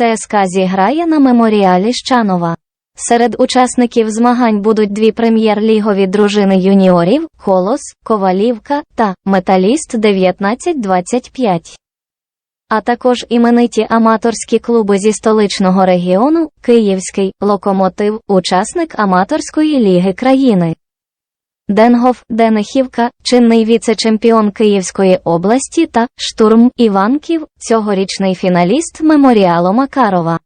ЦСКА зіграє на меморіалі Щанова. Серед учасників змагань будуть дві прем'єр-лігові дружини юніорів Колос, Ковалівка та Металіст 1925. А також імениті аматорські клуби зі столичного регіону Київський Локомотив, учасник аматорської ліги країни. Денгоф, Денихівка, чинний віце-чемпіон Київської області та Штурм Іванків, цьогорічний фіналіст меморіалу Макарова.